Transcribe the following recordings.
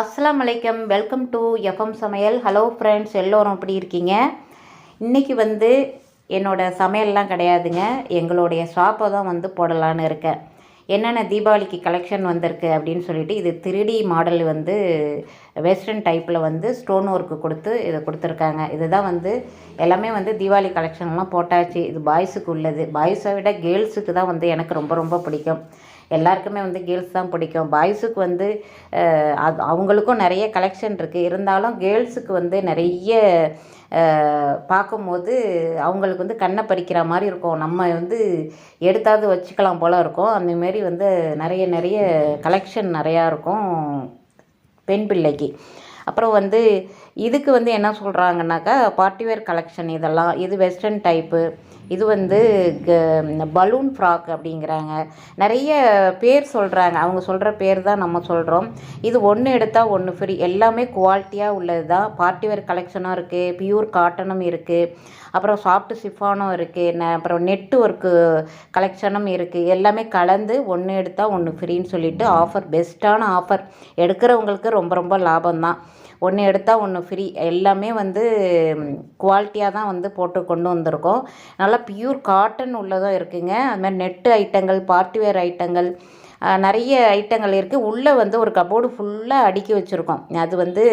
அஸ்லாம் வலைக்கம் welcome to FM சமையல். ஹலோ ஃப்ரெண்ட்ஸ் எல்லோரும் எப்படி இருக்கீங்க? இன்றைக்கி வந்து என்னோட சமையல்லாம் கிடையாதுங்க. எங்களுடைய ஷாப்பை தான் வந்து போடலான்னு இருக்கேன். என்னென்ன தீபாவளிக்கு கலெக்ஷன் வந்திருக்கு அப்படின்னு சொல்லிட்டு இது திருடி மாடல் வந்து வெஸ்டர்ன் டைப்பில் வந்து ஸ்டோன் ஒர்க்கு கொடுத்து இதை கொடுத்துருக்காங்க. இதுதான் வந்து எல்லாமே வந்து தீபாவளி கலெக்ஷன்லாம் போட்டாச்சு. இது பாய்ஸுக்கு உள்ளது. பாய்ஸை விட கேர்ள்ஸுக்கு தான் வந்து எனக்கு ரொம்ப ரொம்ப பிடிக்கும். எல்லாருக்குமே வந்து கேர்ள்ஸ் தான் பிடிக்கும். பாய்ஸுக்கு வந்து அது அவங்களுக்கும் நிறைய கலெக்ஷன் இருக்குது இருந்தாலும் கேர்ள்ஸுக்கு வந்து நிறைய பார்க்கும்போது அவங்களுக்கு வந்து கண்ணை பறிக்கிற மாதிரி இருக்கும். நம்ம வந்து எடுத்தாவது வச்சுக்கலாம் போல் இருக்கும். அந்தமாரி வந்து நிறைய நிறைய கலெக்ஷன் நிறையா இருக்கும் பெண் பிள்ளைக்கு. அப்புறம் வந்து இதுக்கு வந்து என்ன சொல்கிறாங்கன்னாக்கா பார்ட்டிவேர் கலெக்ஷன் இதெல்லாம் இது வெஸ்டர்ன் டைப்பு இது வந்து பலூன் ஃப்ராக் அப்படிங்கிறாங்க. நிறைய பேர் சொல்கிறாங்க அவங்க சொல்கிற பேர் தான் நம்ம சொல்கிறோம் இது ஒன்று எடுத்தால் ஒன்று ஃப்ரீ எல்லாமே குவாலிட்டியாக உள்ளது தான். பார்ட்டி வேர் கலெக்ஷனும் இருக்குது பியூர் காட்டனும் இருக்குது அப்புறம் சாஃப்ட் சிஃபானும் இருக்குது ந அப்புறம் நெட் ஒர்க்கு கலெக்ஷனும் இருக்குது எல்லாமே கலந்து ஒன்று எடுத்தால் ஒன்று ஃப்ரீன்னு சொல்லிட்டு ஆஃபர் பெஸ்ட்டான ஆஃபர் எடுக்கிறவங்களுக்கு ரொம்ப ரொம்ப லாபம் தான். ஒன்று எடுத்தால் ஒன்று ஃப்ரீ எல்லாமே வந்து குவாலிட்டியாக தான் வந்து போட்டு கொண்டு வந்திருக்கோம். நல்லா பியூர் காட்டன் உள்ளதும் இருக்குங்க. அதுமாதிரி நெட்டு ஐட்டங்கள் பார்ட்டிவேர் ஐட்டங்கள் நிறைய ஐட்டங்கள் இருக்குது உள்ளே வந்து ஒரு கபோர்டு ஃபுல்லாக அடுக்கி வச்சுருக்கோம். அது வந்து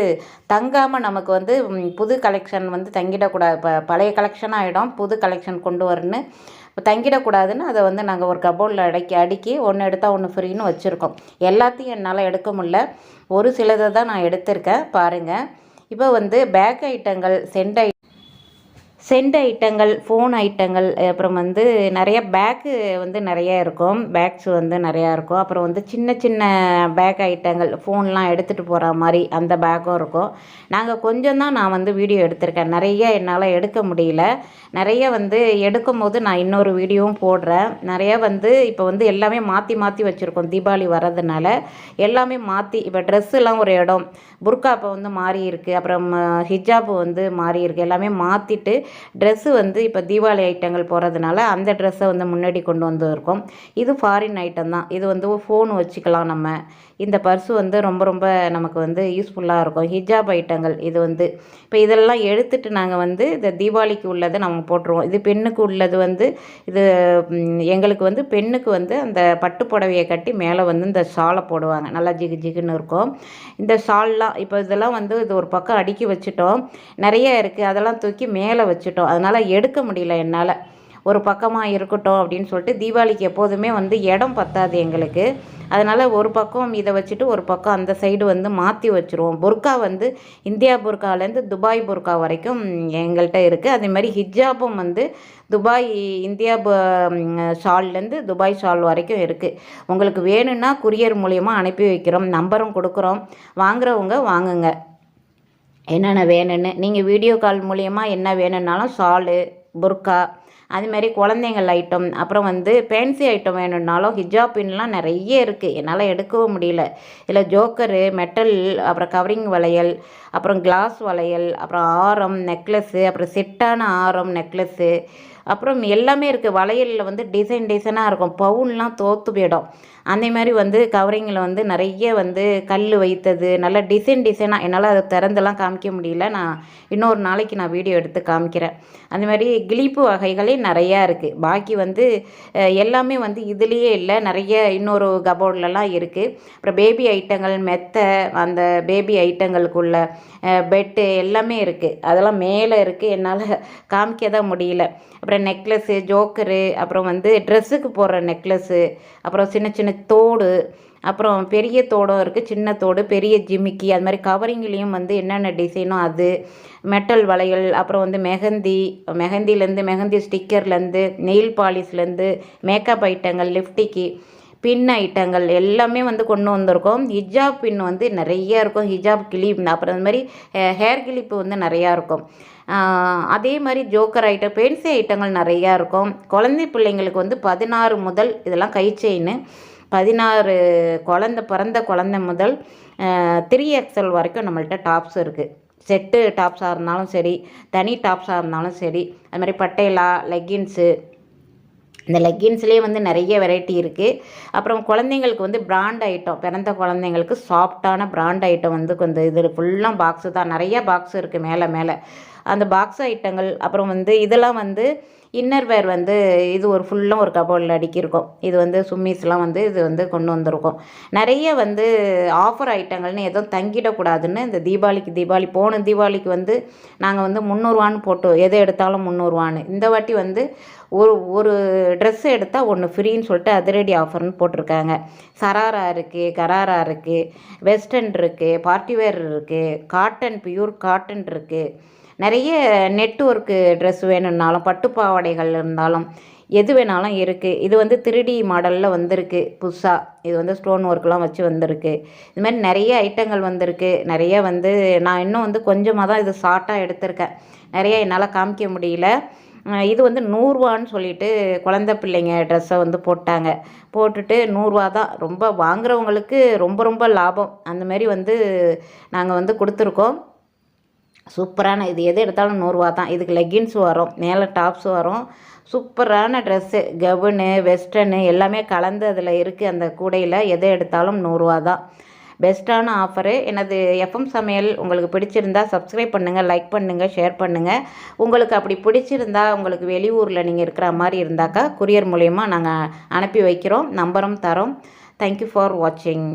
தங்காமல் நமக்கு வந்து புது கலெக்ஷன் வந்து தங்கிடக்கூடாது. இப்போ பழைய கலெக்ஷன் ஆகிடும் புது கலெக்ஷன் கொண்டு வரணும்னு தங்கிடக்கூடாதுன்னு அதை வந்து நாங்கள் ஒரு கபோர்டில் அடக்கி அடுக்கி ஒன்று எடுத்தால் ஒன்று ஃப்ரீன்னு வச்சுருக்கோம். எல்லாத்தையும் என்னால் எடுக்க முடில ஒரு சிலதை தான் நான் எடுத்திருக்கேன். பாருங்கள் இப்போ வந்து பேக் ஐட்டங்கள் சென்ட் ஐ சென்ட் ஐட்டங்கள் ஃபோன் ஐட்டங்கள் அப்புறம் வந்து நிறைய பேக்கு வந்து நிறைய இருக்கும். பேக்ஸ் வந்து நிறையா இருக்கும். அப்புறம் வந்து சின்ன சின்ன பேக் ஐட்டங்கள் ஃபோன்லாம் எடுத்துகிட்டு போகிற மாதிரி அந்த பேக்கும் இருக்கும். நாங்கள் கொஞ்சம் தான் நான் வந்து வீடியோ எடுத்திருக்கேன். நிறைய என்னால் எடுக்க முடியல. நிறைய வந்து எடுக்கும் போது நான் இன்னொரு வீடியோவும் போடுறேன். நிறைய வந்து இப்போ வந்து எல்லாமே மாற்றி மாற்றி வச்சுருக்கோம் தீபாவளி வர்றதுனால. எல்லாமே மாற்றி இப்போ ட்ரெஸ்ஸுலாம் ஒரு இடம். புர்கா இப்போ வந்து மாறி இருக்குது அப்புறம் ஹிஜாப் வந்து மாறி இருக்குது எல்லாமே மாற்றிட்டு ட்ரெஸ்ஸு வந்து இப்போ தீபாவளி ஐட்டங்கள் போகிறதுனால அந்த ட்ரெஸ்ஸை வந்து முன்னாடி கொண்டு வந்துருக்கோம். இது ஃபாரின் ஐட்டம் தான். இது வந்து ஃபோன் வச்சுக்கலாம் நம்ம. இந்த பர்ஸு வந்து ரொம்ப ரொம்ப நமக்கு வந்து யூஸ்ஃபுல்லாக இருக்கும். ஹிஜாப் ஐட்டங்கள் இது வந்து. இப்போ இதெல்லாம் எடுத்துட்டு நாங்கள் வந்து இந்த தீபாவளிக்கு உள்ளதை நம்ம போட்டுருவோம். இது பெண்ணுக்கு உள்ளது வந்து இது எங்களுக்கு வந்து பெண்ணுக்கு வந்து அந்த பட்டு புடவையை கட்டி மேலே வந்து இந்த ஷாலை போடுவாங்க. நல்லா ஜிகு ஜிகுன்னு இருக்கும். இந்த ஷால்லாம் இப்போ இதெல்லாம் வந்து இது ஒரு பக்கம் அடுக்கி வச்சுட்டோம். நிறைய இருக்குது அதெல்லாம் தூக்கி மேலே வச்சு வச்சுட்டோம். அதனால் எடுக்க முடியல என்னால். ஒரு பக்கமாக இருக்கட்டும் அப்படின்னு சொல்லிட்டு தீபாவளிக்கு எப்போதுமே வந்து இடம் பத்தாது எங்களுக்கு. அதனால் ஒரு பக்கம் இதை வச்சுட்டு ஒரு பக்கம் அந்த சைடு வந்து மாற்றி வச்சுருவோம். புர்கா வந்து இந்தியா புர்காலேருந்து துபாய் புர்கா வரைக்கும் எங்கள்கிட்ட இருக்குது அதே மாதிரி ஹிஜாபும் வந்து துபாய் இந்தியா ஷால்லேருந்து துபாய் ஷால் வரைக்கும் இருக்குது உங்களுக்கு வேணும்னா குரியர் மூலயமா அனுப்பி வைக்கிறோம். நம்பரும் கொடுக்குறோம். வாங்குறவங்க வாங்குங்க. என்னென்ன வேணும்னு. நீங்கள் வீடியோ கால் மூலயமா என்ன வேணும்னாலும் ஷாலு புர்கா அதுமாரி குழந்தைங்கள் ஐட்டம் அப்புறம் வந்து ஃபேன்சி ஐட்டம் வேணும்னாலும் ஹிஜாப்பின்லாம் நிறைய இருக்குது என்னால் எடுக்கவும் முடியல. இதில் ஜோக்கரு மெட்டல் அப்புறம் கவரிங் வளையல் அப்புறம் கிளாஸ் வளையல் அப்புறம் ஆரம் நெக்லஸ்ஸு அப்புறம் செட்டான ஆரம் நெக்லஸ்ஸு அப்புறம் எல்லாமே இருக்குது வளையலில் வந்து டிசைன் டிசைனாக இருக்கும். பவுன்லாம் தோற்று போயிடும். அந்த மாதிரி வந்து கவரிங்கில் வந்து நிறைய வந்து கல் வைத்தது நல்ல டிசைன் டிசைனாக என்னால் அதை திறந்தெல்லாம் காமிக்க முடியல. நான் இன்னொரு நாளைக்கு நான் வீடியோ எடுத்து காமிக்கிறேன். அந்த மாதிரி கிளிப்பு வகைகளே நிறையா இருக்குது பாக்கி வந்து எல்லாமே வந்து இதுலேயே இல்லை. நிறைய இன்னொரு கபோர்ட்லலாம் இருக்குது அப்புறம் பேபி ஐட்டங்கள் மெத்தை அந்த பேபி ஐட்டங்களுக்குள்ள பெட்டு எல்லாமே இருக்குது அதெல்லாம் மேலே இருக்குது என்னால் காமிக்க தான் முடியல. அப்புறம் நெக்லஸ்ஸு ஜோக்கரு அப்புறம் வந்து ட்ரெஸ்ஸுக்கு போடுற நெக்லஸ்ஸு அப்புறம் சின்ன சின்ன தோடு அப்புறம் பெரிய தோடும் இருக்குது சின்ன தோடு பெரிய ஜிமிக்கி அது மாதிரி கவரிங்லேயும் வந்து என்னென்ன டிசைனோ அது மெட்டல் வளையல் அப்புறம் வந்து மெஹந்தி மெஹந்திலேருந்து மெஹந்தி ஸ்டிக்கர்லேருந்து நெயில் பாலிஷ்லேருந்து மேக்கப் ஐட்டங்கள் லிப்டிக்கு பின் ஐட்டங்கள் எல்லாமே வந்து கொண்டு வந்திருக்கோம். ஹிஜாப் பின் வந்து நிறையா இருக்கும். ஹிஜாப் கிளிப் அப்புறம் அந்த மாதிரி ஹேர் கிளிப்பு வந்து நிறையா இருக்கும். அதே மாதிரி ஜோக்கர் ஐட்டம் பென்சி ஐட்டங்கள் நிறையா இருக்கும். குழந்தை பிள்ளைங்களுக்கு வந்து பதினாறு முதல் இதெல்லாம் கை செயின் பதினாறு குழந்த பிறந்த குழந்த முதல் த்ரீ எக்ஸல் வரைக்கும் நம்மள்ட்ட டாப்ஸ் இருக்குது செட்டு டாப்ஸாக இருந்தாலும் சரி தனி டாப்ஸாக இருந்தாலும் சரி அது மாதிரி பட்டேலா லெக்கின்ஸு இந்த லெக்கின்ஸ்லேயே வந்து நிறைய வெரைட்டி இருக்குது அப்புறம் குழந்தைங்களுக்கு வந்து பிராண்ட் ஐட்டம் பிறந்த குழந்தைங்களுக்கு சாஃப்டான பிராண்ட் ஐட்டம் வந்து கொஞ்சம் இதில் ஃபுல்லாக பாக்ஸு தான். நிறைய பாக்ஸ் இருக்குது மேலே மேலே. அந்த பாக்ஸ் ஐட்டங்கள் அப்புறம் வந்து இதெல்லாம் வந்து இன்னர் வேர் வந்து இது ஒரு ஃபுல்லாக ஒரு கபோர்டில் அடிக்கியிருக்கோம். இது வந்து சும்மிஸ்லாம் வந்து இது வந்து கொண்டு வந்திருக்கோம். நிறைய வந்து ஆஃபர் ஐட்டங்கள்னு எதுவும் தங்கிடக்கூடாதுன்னு இந்த தீபாவளிக்கு தீபாவளி போன தீபாவளிக்கு வந்து நாங்கள் வந்து முந்நூறுவான்னு போட்டு எதை எடுத்தாலும் முந்நூறுவான்னு. இந்த வாட்டி வந்து ஒரு ஒரு ட்ரெஸ் எடுத்தால் ஒன்று ஃப்ரீன்னு சொல்லிட்டு அதிரடி ஆஃபர்னு போட்டிருக்காங்க. சராரா இருக்குது கராரா இருக்குது வெஸ்டர்ன் இருக்குது பார்ட்டிவேர் இருக்குது காட்டன் பியூர் காட்டன் இருக்குது நிறைய நெட் ஒர்க்கு ட்ரெஸ் வேணும்னாலும் பட்டு பாவாடைகள் இருந்தாலும் எது வேணாலும் இருக்குது இது வந்து திருடி மாடலில் வந்திருக்கு புதுசாக இது வந்து ஸ்டோன் ஒர்க்லாம் வச்சு வந்திருக்கு. இது மாதிரி நிறைய ஐட்டங்கள் வந்திருக்கு. நிறைய வந்து நான் இன்னும் வந்து கொஞ்சமாக தான் இது ஷார்ட்டாக எடுத்திருக்கேன். நிறைய என்னால் காமிக்க முடியல. இது வந்து நூறுரூவான்னு சொல்லிட்டு குழந்த பிள்ளைங்க ட்ரெஸ்ஸை வந்து போட்டாங்க. போட்டுட்டு நூறுரூவா தான். ரொம்ப வாங்குறவங்களுக்கு ரொம்ப ரொம்ப லாபம். அந்தமாரி வந்து நாங்கள் வந்து கொடுத்துருக்கோம். சூப்பரான இது எது எடுத்தாலும் நூறுரூவா தான். இதுக்கு லெகின்ஸ் வரும் மேலே டாப்ஸ் வரும். சூப்பரான ட்ரெஸ்ஸு கவுனு வெஸ்டர்னு எல்லாமே கலந்து அதில் இருக்குது அந்த கூடையில். எதை எடுத்தாலும் நூறுரூவா தான். பெஸ்ட்டான ஆஃபரு எனது எஃப்எம் சமையல் உங்களுக்கு பிடிச்சிருந்தா சப்ஸ்கிரைப் பண்ணுங்கள் லைக் பண்ணுங்கள் ஷேர் பண்ணுங்கள் உங்களுக்கு அப்படி பிடிச்சிருந்தா உங்களுக்கு வெளியூரில் நீங்கள் இருக்கிற மாதிரி இருந்தாக்கா கொரியர் மூலயமா நாங்கள் அனுப்பி வைக்கிறோம் நம்பரும் தரோம். தேங்க்யூ ஃபார் வாட்சிங்